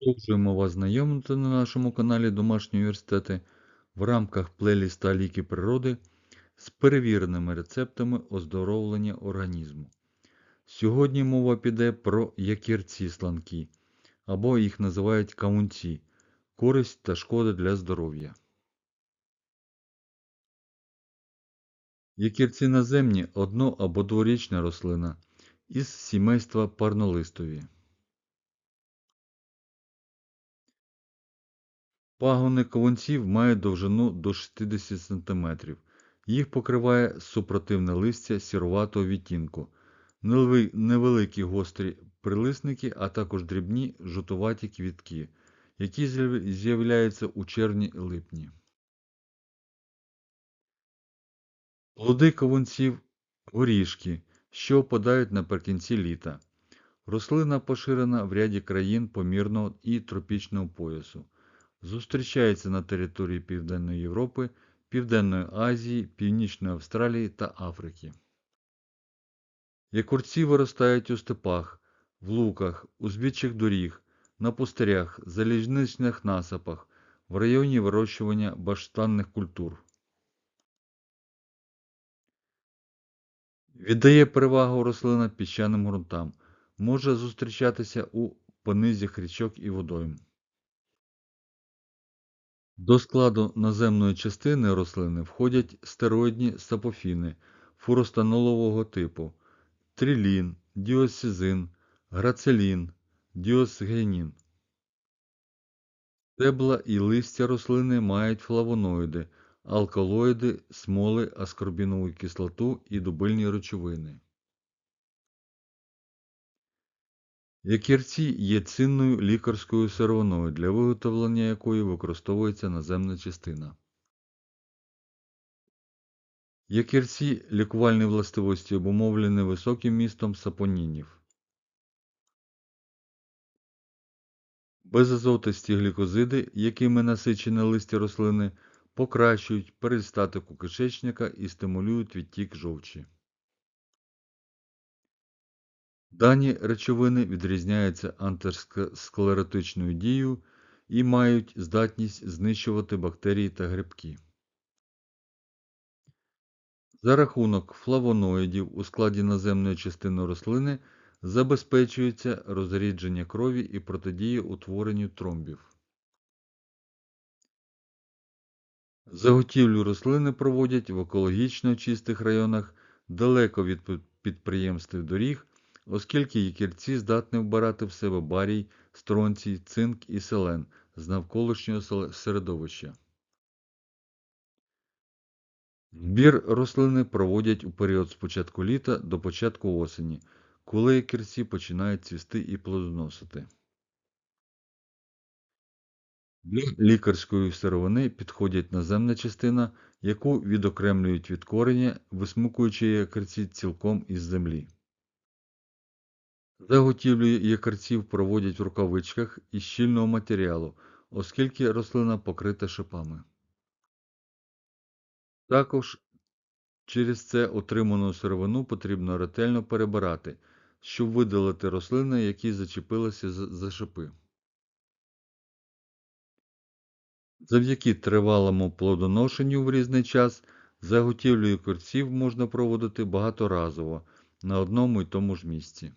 Продовжуємо вас знайомити на нашому каналі Домашні університети в рамках плейліста Ліки природи з перевіреними рецептами оздоровлення організму. Сьогодні мова піде про якірці сланки, або їх називають кавунці, користь та шкода для здоров'я. Якірці наземні одно- або дворічна рослина із сімейства парнолистові. Пагони кавунців мають довжину до 60 см. Їх покриває супротивне листя сіруватого відтінку, невеликі гострі прилисники, а також дрібні жовтуваті квітки, які з'являються у червні-липні. Плоди кавунців горішки, що опадають наприкінці літа. Рослина поширена в ряді країн помірного і тропічного поясу. Зустрічається на території Південної Європи, Південної Азії, Північної Австралії та Африки. Якурці виростають у степах, в луках, узбіччях доріг, на пустирях, залізничних насипах, в районі вирощування баштанних культур. Віддає перевагу рослина піщаним ґрунтам. Може зустрічатися у понизях річок і водойм. До складу наземної частини рослини входять стероїдні сапофіни фуростанолового типу, трилін, діосізин, грацелін, діосгенін. Стебла і листя рослини мають флавоноїди, алкалоїди, смоли, аскорбінову кислоту і дубильні речовини. Якірці є цінною лікарською сировиною, для виготовлення якої використовується наземна частина. Якірці лікувальні властивості обумовлені високим містом сапонінів. Безазотисті глікозиди, якими насичені листя рослини, покращують перистатику кишечника і стимулюють відтік жовчі. Дані речовини відрізняються антисклеротичною дією і мають здатність знищувати бактерії та грибки. За рахунок флавоноїдів у складі наземної частини рослини забезпечується розрідження крові і протидія утворенню тромбів. Заготівлю рослини проводять в екологічно чистих районах далеко від підприємств доріг оскільки якірці здатні вбирати в себе барій, стронцій, цинк і селен з навколишнього середовища. Збір рослини проводять у період з початку літа до початку осені, коли якірці починають цвісти і плодоносити. Для лікарської сировини підходять наземна частина, яку відокремлюють від кореня, висмукуючи якірці цілком із землі. Заготівлю якорців проводять в рукавичках із щільного матеріалу, оскільки рослина покрита шипами. Також через це отриману сировину потрібно ретельно перебирати, щоб видалити рослини, які зачепилися за шипи. Завдяки тривалому плодоношенню в різний час заготівлю якорців можна проводити багаторазово на одному й тому ж місці.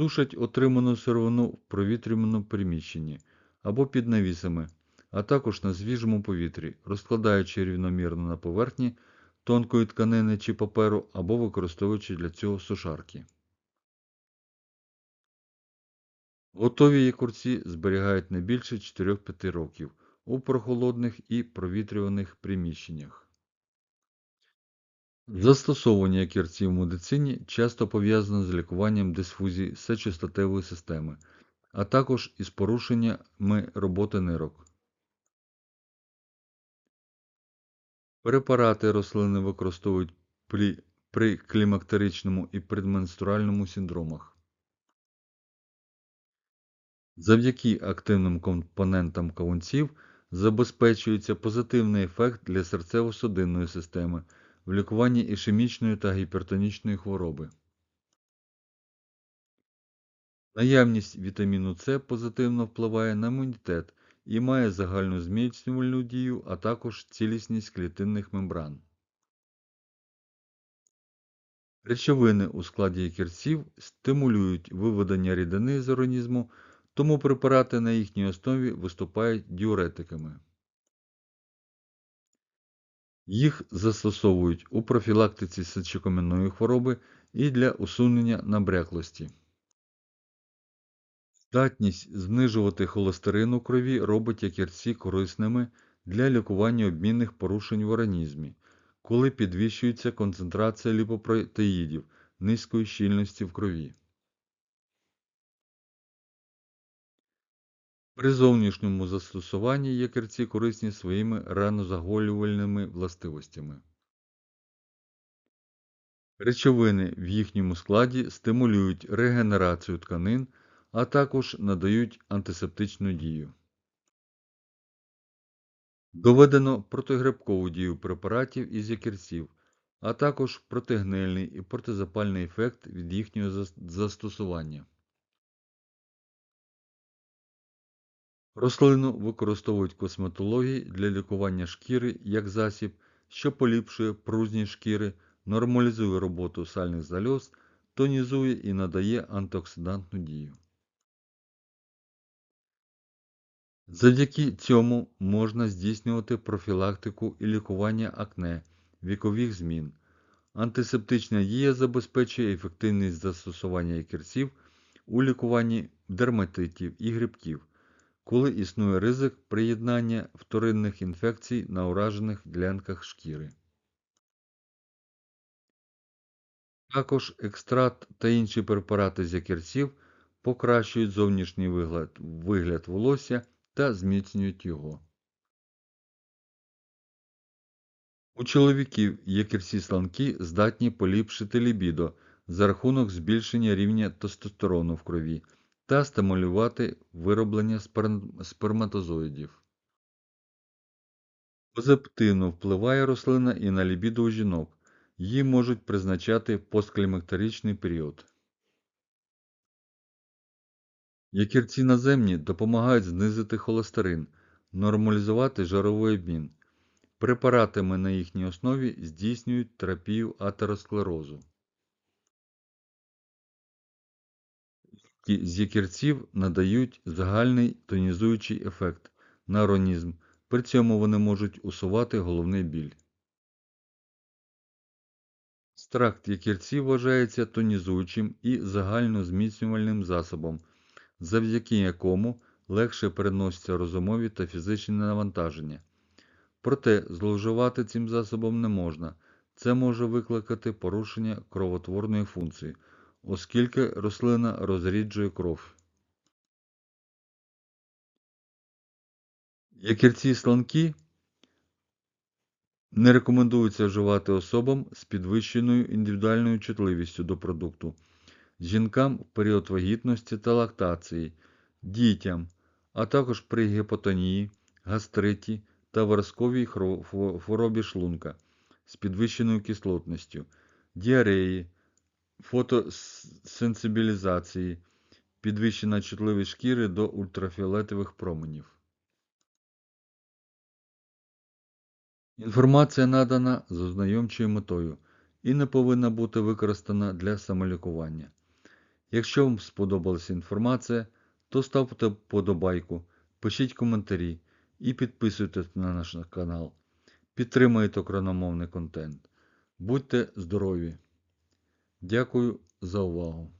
Сушать отриману сировину в провітрюваному приміщенні або під навісами, а також на свіжому повітрі, розкладаючи рівномірно на поверхні тонкої тканини чи паперу або використовуючи для цього сушарки. Готові якорці зберігають не більше 4-5 років у прохолодних і провітрюваних приміщеннях. Застосовування якірців в медицині часто пов'язано з лікуванням дисфузії сечостатевої системи, а також із порушеннями роботи нирок. Препарати рослини використовують при, при клімактеричному і предменструальному синдромах. Завдяки активним компонентам кавунців забезпечується позитивний ефект для серцево-судинної системи в лікуванні ішемічної та гіпертонічної хвороби. Наявність вітаміну С позитивно впливає на імунітет і має загальну зміцнювальну дію, а також цілісність клітинних мембран. Речовини у складі якірців стимулюють виведення рідини з організму, тому препарати на їхній основі виступають діуретиками. Їх застосовують у профілактиці сечокам'яної хвороби і для усунення набряклості. Здатність знижувати холестерин у крові робить якірці корисними для лікування обмінних порушень в організмі, коли підвищується концентрація ліпопротеїдів низької щільності в крові. При зовнішньому застосуванні якірці корисні своїми ранозаголювальними властивостями. Речовини в їхньому складі стимулюють регенерацію тканин, а також надають антисептичну дію. Доведено протигрибкову дію препаратів із якірців, а також протигнильний і протизапальний ефект від їхнього застосування. Рослину використовують косметології для лікування шкіри як засіб, що поліпшує пружність шкіри, нормалізує роботу сальних залоз, тонізує і надає антиоксидантну дію. Завдяки цьому можна здійснювати профілактику і лікування акне, вікових змін. Антисептична дія забезпечує ефективність застосування якірців у лікуванні дерматитів і грибків, коли існує ризик приєднання вторинних інфекцій на уражених ділянках шкіри. Також екстракт та інші препарати з якірців покращують зовнішній вигляд, вигляд волосся та зміцнюють його. У чоловіків якірці сланки здатні поліпшити лібідо за рахунок збільшення рівня тестостерону в крові та стимулювати вироблення сперматозоїдів. Позитивно впливає рослина і на лібідо у жінок. Її можуть призначати постклімактеричний період. Якірці наземні допомагають знизити холестерин, нормалізувати жировий обмін. Препаратами на їхній основі здійснюють терапію атеросклерозу. З якірців надають загальний тонізуючий ефект на організм, при цьому вони можуть усувати головний біль. Стракт якірців вважається тонізуючим і загальнозміцнювальним засобом завдяки якому легше переносяться розумові та фізичні навантаження. Проте зловживати цим засобом не можна. Це може викликати порушення кровотворної функції, оскільки рослина розріджує кров. Якірці сланки не рекомендується вживати особам з підвищеною індивідуальною чутливістю до продукту жінкам в період вагітності та лактації, дітям, а також при гепатонії, гастриті та виразковій хворобі шлунка з підвищеною кислотністю, діареї, фотосенсибілізації, підвищена чутливість шкіри до ультрафіолетових променів. Інформація надана з ознайомчою метою і не повинна бути використана для самолікування. Якщо вам сподобалася інформація, то ставте вподобайку, пишіть коментарі і підписуйтесь на наш канал. Підтримуйте україномовний контент. Будьте здорові! Дякую за увагу!